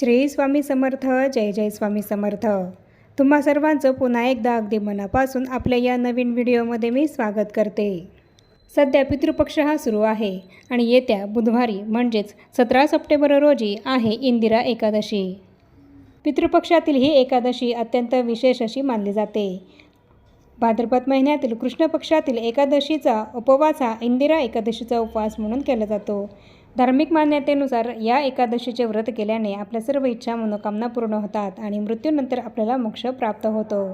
श्री स्वामी समर्थ जय जय स्वामी समर्थ. तुम्हा सर्वांचं पुन्हा एकदा अगदी मनापासून आपल्या या नवीन व्हिडिओमध्ये मी स्वागत करते. सध्या पितृपक्ष हा सुरू आहे आणि येत्या बुधवारी म्हणजेच सतरा सप्टेंबर रोजी आहे इंदिरा एकादशी. पितृपक्षातील ही एकादशी अत्यंत विशेष अशी मानली जाते. भाद्रपद महिन्यातील कृष्ण पक्षातील एकादशीचा उपवास हा इंदिरा एकादशीचा उपवास म्हणून केला जातो. धार्मिक मान्यतेनुसार या एकादशीचे व्रत केल्याने आपल्या सर्व इच्छा मनोकामना पूर्ण होतात आणि मृत्यूनंतर आपल्याला मोक्ष प्राप्त होतो.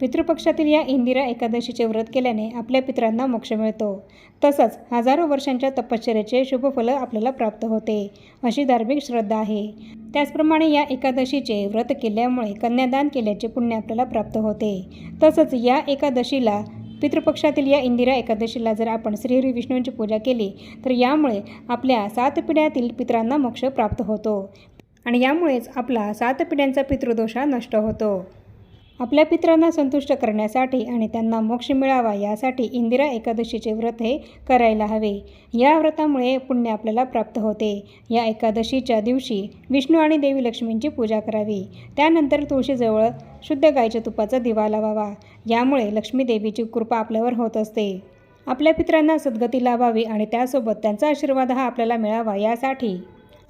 पितृपक्षातील या इंदिरा एकादशीचे व्रत केल्याने आपल्या पितरांना मोक्ष मिळतो. तसंच हजारो वर्षांच्या तपश्चर्याचे शुभफल आपल्याला प्राप्त होते अशी धार्मिक श्रद्धा आहे. त्याचप्रमाणे या एकादशीचे व्रत केल्यामुळे कन्यादान केल्याचे पुण्य आपल्याला प्राप्त होते. तसंच या एकादशीला पितृपक्षातील या इंदिरा एकादशीला जर आपण श्रीहरी विष्णूंची पूजा केली तर यामुळे आपल्या सात पिढ्यातील पितरांना मोक्ष प्राप्त होतो. आणि यामुळेच आपला सात पिढ्यांचा पितृदोष हा नष्ट होतो. आपल्या पितरांना संतुष्ट करण्यासाठी आणि त्यांना मोक्ष मिळावा यासाठी इंदिरा एकादशीचे व्रत हे करायला हवे. या व्रतामुळे पुण्य आपल्याला प्राप्त होते. या एकादशीच्या दिवशी विष्णू आणि देवी लक्ष्मींची पूजा करावी. त्यानंतर तुळशीजवळ शुद्ध गायच्या तुपाचा दिवा लावावा. यामुळे लक्ष्मीदेवीची कृपा आपल्यावर होत असते. आपल्या पित्रांना सद्गती लाभावी आणि त्यासोबत त्यांचा आशीर्वाद हा आपल्याला मिळावा यासाठी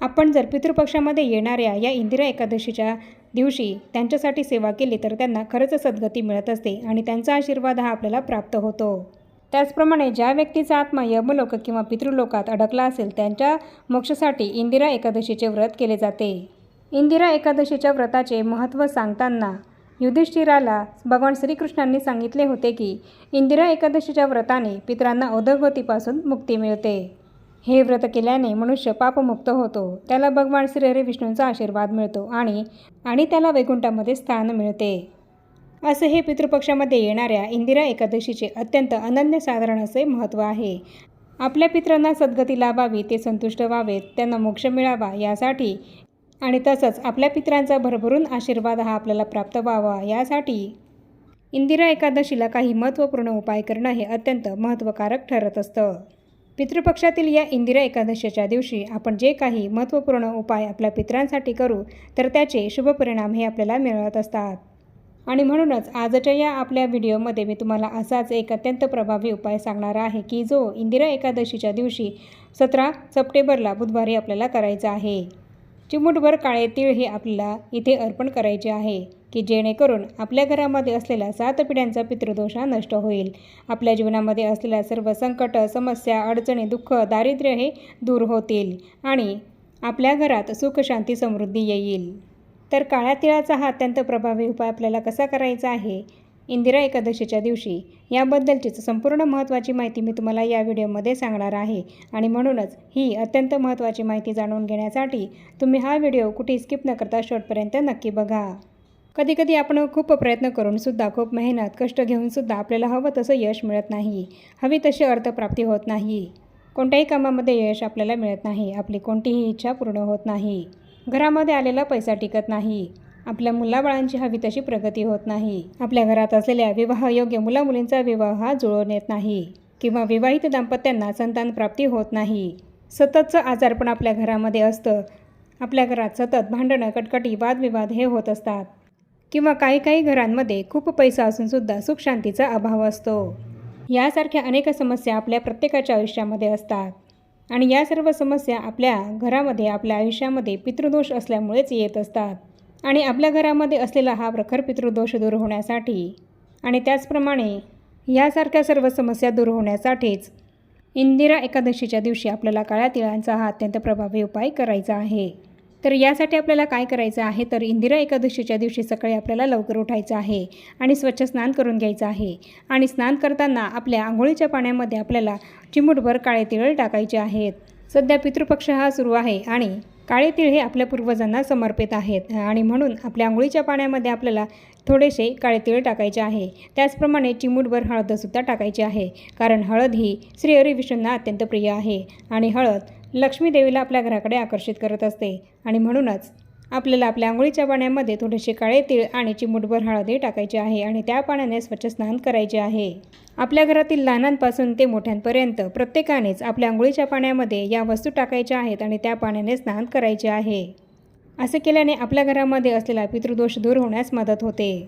आपण जर पितृपक्षामध्ये येणाऱ्या या इंदिरा एकादशीच्या दिवशी त्यांच्यासाठी सेवा केली तर त्यांना खरंच सद्गती मिळत असते आणि त्यांचा आशीर्वाद हा आपल्याला प्राप्त होतो. त्याचप्रमाणे ज्या व्यक्तीचा आत्मा यमलोक किंवा पितृलोकात अडकला असेल त्यांच्या मोक्षासाठी इंदिरा एकादशीचे व्रत केले जाते. इंदिरा एकादशीच्या व्रताचे महत्त्व सांगताना युधिष्ठिराला भगवान श्रीकृष्णांनी सांगितले होते की इंदिरा एकादशीच्या व्रताने पितरांना अधोगतीपासून मुक्ती मिळते. हे व्रत केल्याने मनुष्य पापमुक्त होतो. त्याला भगवान श्रीहरी विष्णूंचा आशीर्वाद मिळतो आणि आणि त्याला वैकुंठामध्ये स्थान मिळते. असे हे पितृपक्षामध्ये येणाऱ्या इंदिरा एकादशीचे अत्यंत अनन्यसाधारण असे महत्त्व आहे. आपल्या पितरांना सद्गती लाभावी ते संतुष्ट व्हावेत त्यांना मोक्ष मिळावा यासाठी आणि तसंच आपल्या पितरांचा भरभरून आशीर्वाद हा आपल्याला प्राप्त व्हावा यासाठी इंदिरा एकादशीला काही महत्त्वपूर्ण उपाय करणं हे अत्यंत महत्त्वकारक ठरत असतं. पितृपक्षातील या इंदिरा एकादशीच्या दिवशी आपण जे काही महत्त्वपूर्ण उपाय आपल्या पित्रांसाठी करू तर त्याचे शुभ परिणाम हे आपल्याला मिळत असतात. आणि म्हणूनच आजच्या या आपल्या व्हिडिओमध्ये मी तुम्हाला असाच एक अत्यंत प्रभावी उपाय सांगणार आहे की जो इंदिरा एकादशीच्या दिवशी सतरा सप्टेंबरला बुधवारी आपल्याला करायचा आहे. चिमूटभर काळे तीळ हे आपल्याला इथे अर्पण करायचे आहे की जेणेकरून आपल्या घरामध्ये असलेला सात पिढ्यांचा पितृदोष हा नष्ट होईल. आपल्या जीवनामध्ये असलेल्या सर्व संकट समस्या अडचणी दुःख दारिद्र्य हे दूर होतील आणि आपल्या घरात सुख शांती समृद्धी येईल. तर काळ्या तिळाचा हा अत्यंत प्रभावी उपाय आपल्याला कसा करायचा आहे? इंदिरा एकादशीच्या दिवशी. याबद्दलचीच संपूर्ण महत्त्वाची माहिती मी तुम्हाला या व्हिडिओमध्ये सांगणार आहे. आणि म्हणूनच ही अत्यंत महत्त्वाची माहिती जाणून घेण्यासाठी तुम्ही हा व्हिडिओ कुठे स्किप न करता शेवटपर्यंत नक्की बघा. कधीकधी आपण खूप प्रयत्न करूनसुद्धा खूप मेहनत कष्ट घेऊनसुद्धा आपल्याला हवं तसं यश मिळत नाही. हवी तशी अर्थप्राप्ती होत नाही. कोणत्याही कामामध्ये यश आपल्याला मिळत नाही. आपली कोणतीही इच्छा पूर्ण होत नाही. घरामध्ये आलेला पैसा टिकत नाही. आपल्या मुलाबाळांची हवी तशी प्रगती होत नाही. आपल्या घरात असलेल्या विवाहयोग्य मुलामुलींचा विवाह हा जुळवून येत नाही किंवा विवाहित दाम्पत्यांना संतान प्राप्ती होत नाही. सततचं आजारपण आपल्या घरामध्ये असतं. आपल्या घरात सतत भांडणं कटकटी वादविवाद हे होत असतात. किंवा काही काही घरांमध्ये खूप पैसा असूनसुद्धा सुखशांतीचा अभाव असतो. यासारख्या अनेक समस्या आपल्या प्रत्येकाच्या आयुष्यामध्ये असतात. आणि या सर्व समस्या आपल्या घरामध्ये आपल्या आयुष्यामध्ये पितृदोष असल्यामुळेच येत असतात. आणि आपल्या घरामध्ये असलेला हा प्रखर पितृदोष दूर होण्यासाठी आणि त्याचप्रमाणे यासारख्या सर्व समस्या दूर होण्यासाठीच इंदिरा एकादशीच्या दिवशी आपल्याला काळ्या तिळांचा हा अत्यंत प्रभावी उपाय करायचा आहे. तर यासाठी आपल्याला काय करायचं आहे? तर इंदिरा एकादशीच्या दिवशी सकाळी आपल्याला लवकर उठायचं आहे आणि स्वच्छ स्नान करून घ्यायचं आहे. आणि स्नान करताना आपल्या आंघोळीच्या पाण्यामध्ये आपल्याला चिमूटभर काळे तिळ टाकायचे आहेत. सध्या पितृपक्ष हा सुरू आहे आणि काळे तिळ हे आपल्या पूर्वजांना समर्पित आहेत आणि म्हणून आपल्या आंघोळीच्या पाण्यामध्ये आपल्याला थोडेसे काळे तिळ टाकायचे आहे. त्याचप्रमाणे चिमूटभर हळदसुद्धा टाकायची आहे कारण हळद ही श्री विष्णूंना अत्यंत प्रिय आहे आणि हळद लक्ष्मी देवीला आपल्या घराकडे आकर्षित करत असते आणि म्हणूनच आपल्याला आपल्या आंघोळीच्या पाण्यामध्ये थोडेसे काळे तीळ आणि चिमूटभर हळदी टाकायचे आहे आणि त्या पाण्याने स्वच्छ स्नान करायचे आहे. आपल्या घरातील लहानांपासून ते मोठ्यांपर्यंत प्रत्येकानेच आपल्या आंघोळीच्या पाण्यामध्ये या वस्तू टाकायच्या आहेत आणि त्या पाण्याने स्नान करायचे आहे. असे केल्याने आपल्या घरामध्ये असलेला पितृदोष दूर होण्यास मदत होते.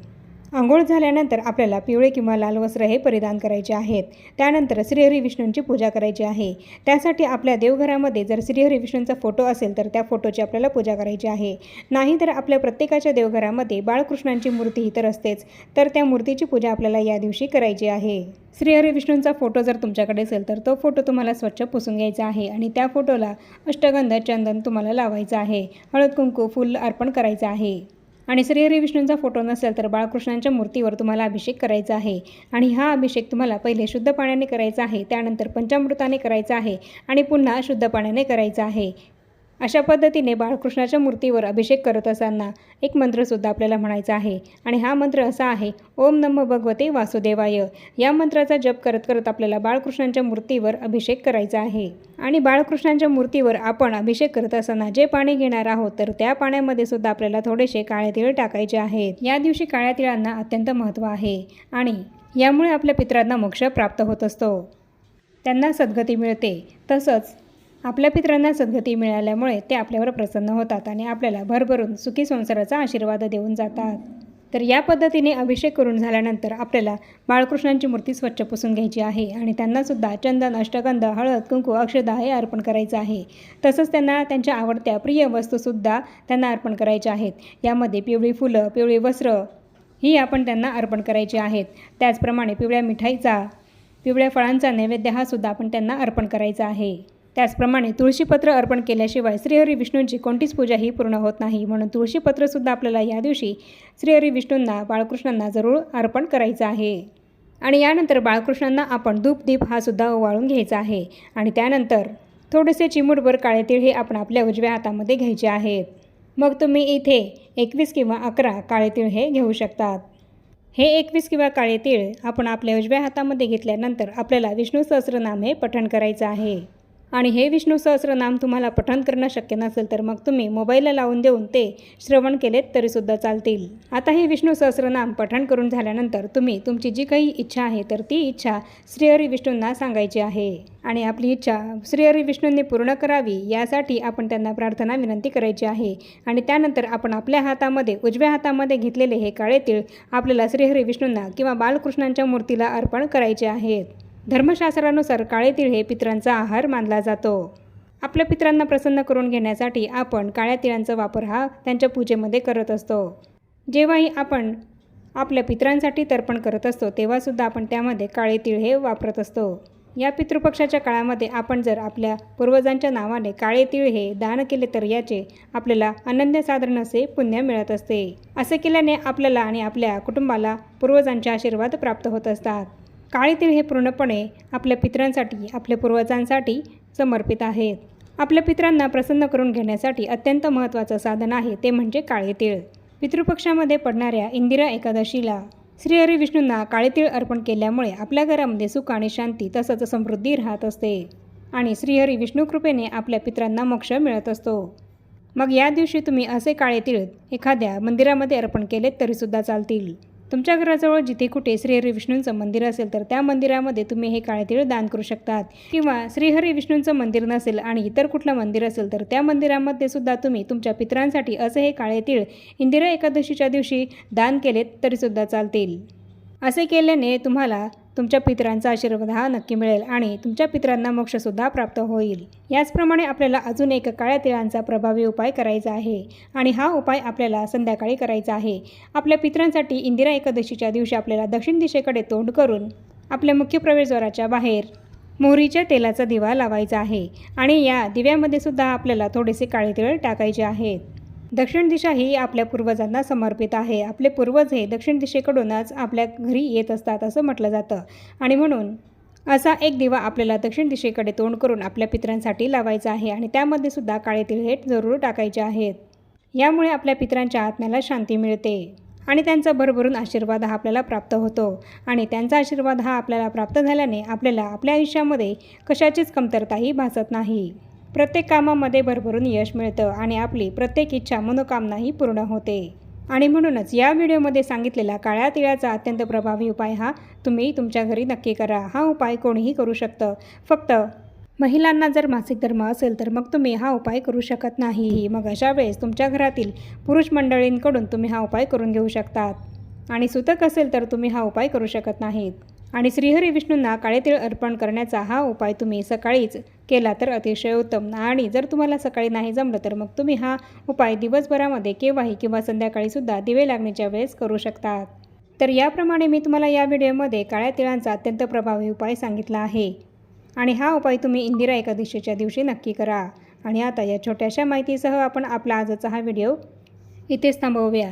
आंघोळ झाल्यानंतर आपल्याला पिवळे किंवा लाल वस्त्र हे परिधान करायचे आहेत. त्यानंतर श्रीहरी विष्णूंची पूजा करायची आहे. त्यासाठी आपल्या देवघरामध्ये जर श्रीहरी विष्णूंचा फोटो असेल तर त्या फोटोची आपल्याला पूजा करायची आहे. नाही तर आपल्या प्रत्येकाच्या देवघरामध्ये बाळकृष्णांची मूर्ती ही तर असतेच. तर त्या मूर्तीची पूजा आपल्याला या दिवशी करायची आहे. श्रीहरी विष्णूंचा फोटो जर तुमच्याकडे असेल तर तो फोटो तुम्हाला स्वच्छ पुसून घ्यायचा आहे आणि त्या फोटोला अष्टगंध चंदन तुम्हाला लावायचं आहे. हळद कुंकू फुल अर्पण करायचं आहे. आणि श्रीहरी विष्णूंचा फोटो नसेल तर बाळकृष्णांच्या मूर्तीवर तुम्हाला अभिषेक करायचा आहे. आणि हा अभिषेक तुम्हाला पहिले शुद्ध पाण्याने करायचा आहे त्यानंतर पंचामृताने करायचा आहे आणि पुन्हा शुद्ध पाण्याने करायचा आहे. अशा पद्धतीने बाळकृष्णाच्या मूर्तीवर अभिषेक करत असताना एक मंत्रसुद्धा आपल्याला म्हणायचा आहे. आणि हा मंत्र असा आहे ओम नम भगवते वासुदेवाय. या मंत्राचा जप करत करत आपल्याला बाळकृष्णांच्या मूर्तीवर अभिषेक करायचा आहे. आणि बाळकृष्णांच्या मूर्तीवर आपण अभिषेक करत असताना जे पाणी घेणार आहोत तर त्या पाण्यामध्ये सुद्धा आपल्याला थोडेसे काळे तिळ टाकायचे आहेत. या दिवशी काळ्या तिळांना अत्यंत महत्त्व आहे आणि यामुळे आपल्या पित्रांना मोक्ष प्राप्त होत असतो. त्यांना सद्गती मिळते. तसंच आपल्या पित्रांना सद्गती मिळाल्यामुळे ते आपल्यावर प्रसन्न होतात आणि आपल्याला भरभरून सुखी संसाराचा आशीर्वाद देऊन जातात. तर या पद्धतीने अभिषेक करून झाल्यानंतर आपल्याला बाळकृष्णांची मूर्ती स्वच्छ पुसून घ्यायची आहे आणि त्यांनासुद्धा चंदन अष्टगंध हळद कुंकू अक्षदा हे अर्पण करायचं आहे. तसंच त्यांना त्यांच्या आवडत्या प्रिय वस्तूसुद्धा त्यांना अर्पण करायच्या आहेत. यामध्ये पिवळी फुलं पिवळी वस्त्र ही आपण त्यांना अर्पण करायची आहेत. त्याचप्रमाणे पिवळ्या मिठाईचा पिवळ्या फळांचा नैवेद्य हा सुद्धा आपण त्यांना अर्पण करायचा आहे. त्याचप्रमाणे तुळशीपत्र अर्पण केल्याशिवाय श्रीहरी विष्णूंची कोणतीच पूजा ही पूर्ण होत नाही. म्हणून तुळशीपत्रसुद्धा आपल्याला या दिवशी श्रीहरी विष्णूंना बाळकृष्णांना जरूर अर्पण करायचं आहे. आणि यानंतर बाळकृष्णांना आपण धूप हासुद्धा हा सुद्धा ओवाळून घ्यायचा आहे. आणि त्यानंतर थोडेसे चिमूटभर काळे तीळ हे आपण आपल्या उजव्या हातामध्ये घ्यायचे आहेत. मग तुम्ही इथे एकवीस किंवा अकरा काळे तीळ हे घेऊ शकतात. हे एकवीस किंवा काळे तीळ आपण आपल्या उजव्या हातामध्ये घेतल्यानंतर आपल्याला विष्णू सहस्रनाम हे पठण करायचं आहे. आणि हे विष्णू सहस्रनाम तुम्हाला पठण करणं शक्य नसेल तर मग तुम्ही मोबाईलला लावून देऊन ते श्रवण केलेत तरीसुद्धा चालतील. आता हे विष्णू सहस्रनाम पठण करून झाल्यानंतर तुम्ही तुमची जी काही इच्छा आहे तर ती इच्छा श्रीहरी विष्णूंना सांगायची आहे. आणि आपली इच्छा श्रीहरी विष्णूंनी पूर्ण करावी यासाठी आपण त्यांना प्रार्थना विनंती करायची आहे. आणि त्यानंतर आपण आपल्या हातामध्ये उजव्या हातामध्ये घेतलेले हे काळे तीळ आपल्याला श्रीहरी विष्णूंना किंवा बालकृष्णांच्या मूर्तीला अर्पण करायचे आहेत. धर्मशास्त्रानुसार काळे तिळ हे पित्रांचा आहार मानला जातो. आपल्या पित्रांना प्रसन्न करून घेण्यासाठी आपण काळ्या तिळांचा वापर हा त्यांच्या पूजेमध्ये करत असतो. जेव्हाही आपण आपल्या पित्रांसाठी तर्पण करत असतो तेव्हासुद्धा आपण त्यामध्ये काळे तिळ हे वापरत असतो. या पितृपक्षाच्या काळामध्ये आपण जर आपल्या पूर्वजांच्या नावाने काळे तिळ हे दान केले तर याचे आपल्याला अनन्यसाधारण असे पुण्य मिळत असते. असे केल्याने आपल्याला आणि आपल्या कुटुंबाला पूर्वजांचे आशीर्वाद प्राप्त होत असतात. काळे तीळ हे पूर्णपणे आपल्या पित्रांसाठी आपल्या पूर्वजांसाठी समर्पित आहेत आपल्या पित्रांना प्रसन्न करून घेण्यासाठी अत्यंत महत्त्वाचं साधन आहे ते म्हणजे काळे तीळ पितृपक्षामध्ये पडणाऱ्या इंदिरा एकादशीला श्रीहरी विष्णूंना काळे तीळ अर्पण केल्यामुळे आपल्या घरामध्ये सुख आणि शांती तसंच समृद्धी राहत असते आणि श्रीहरी विष्णू कृपेने आपल्या पित्रांना मोक्ष मिळत असतो. मग या दिवशी तुम्ही असे काळे तीळ एखाद्या मंदिरामध्ये अर्पण केलेत तरीसुद्धा चालतील. तुमच्या घराजवळ जिथे कुठे श्रीहरी विष्णूंचं मंदिर असेल तर त्या मंदिरामध्ये तुम्ही हे काळे तिळ दान करू शकतात. किंवा श्रीहरी विष्णूंचं मंदिर नसेल आणि इतर कुठलं मंदिर असेल तर त्या मंदिरामध्ये सुद्धा तुम्ही तुमच्या पित्रांसाठी असं हे काळे तिळ इंदिरा एकादशीच्या दिवशी दान केलेत तरीसुद्धा चालतील. असे केल्याने तुम्हाला तुमच्या पितरांचा आशीर्वाद हा नक्की मिळेल आणि तुमच्या पितरांना मोक्षसुद्धा प्राप्त होईल. याचप्रमाणे आपल्याला अजून एक काळ्या तिळांचा प्रभावी उपाय करायचा आहे आणि हा उपाय आपल्याला संध्याकाळी करायचा आहे. आपल्या पितरांसाठी इंदिरा एकादशीच्या दिवशी आपल्याला दक्षिण दिशेकडे तोंड करून आपल्या मुख्य प्रवेशद्वाराच्या बाहेर मोहरीच्या तेलाचा दिवा लावायचा आहे आणि या दिव्यामध्ये सुद्धा आपल्याला थोडेसे काळे तिळ टाकायचे आहेत. दक्षिण दिशा ही आपल्या पूर्वजांना समर्पित आहे. आपले पूर्वज हे दक्षिण दिशेकडूनच आपल्या घरी येत असतात असं म्हटलं जातं. आणि म्हणून असा एक दिवा आपल्याला दक्षिण दिशेकडे तोंड करून आपल्या पितरांसाठी लावायचा आहे आणि त्यामध्ये सुद्धा काळे तिळ हे जरूर टाकायचे आहेत. यामुळे आपल्या पितरांच्या आत्म्याला शांती मिळते आणि त्यांचा भरभरून आशीर्वाद हा आपल्याला प्राप्त होतो. आणि त्यांचा आशीर्वाद हा आपल्याला प्राप्त झाल्याने आपल्याला आपल्या आयुष्यामध्ये कशाचीच कमतरताही भासत नाही. प्रत्येक कामामध्ये भरभरून यश मिळतं आणि आपली प्रत्येक इच्छा मनोकामनाही पूर्ण होते. आणि म्हणूनच या व्हिडिओमध्ये सांगितलेला काळ्या तिळाचा अत्यंत प्रभावी उपाय हा तुम्ही तुमच्या घरी नक्की करा. हा उपाय कोणीही करू शकतं. फक्त महिलांना जर मासिक धर्म असेल तर मग तुम्ही हा उपाय करू शकत नाही. मग अशा वेळेस तुमच्या घरातील पुरुष मंडळींकडून तुम्ही हा उपाय करून घेऊ शकतात. आणि सुतक असेल तर तुम्ही हा उपाय करू शकत नाहीत. आणि श्रीहरी विष्णूंना काळे तिळ अर्पण करण्याचा हा उपाय तुम्ही सकाळीच केला तर अतिशय उत्तम. आणि जर तुम्हाला सकाळी नाही जमलं तर मग तुम्ही हा उपाय दिवसभरामध्ये केव्हाही किंवा संध्याकाळीसुद्धा दिवे लागण्याच्या वेळेस करू शकतात तर याप्रमाणे मी तुम्हाला या व्हिडिओमध्ये काळ्या तिळांचा अत्यंत प्रभावी उपाय सांगितला आहे. आणि हा उपाय तुम्ही इंदिरा एकादशीच्या दिवशी नक्की करा. आणि आता या छोट्याशा माहितीसह आपण आपला आजचा हा व्हिडिओ इथेच थांबवूया.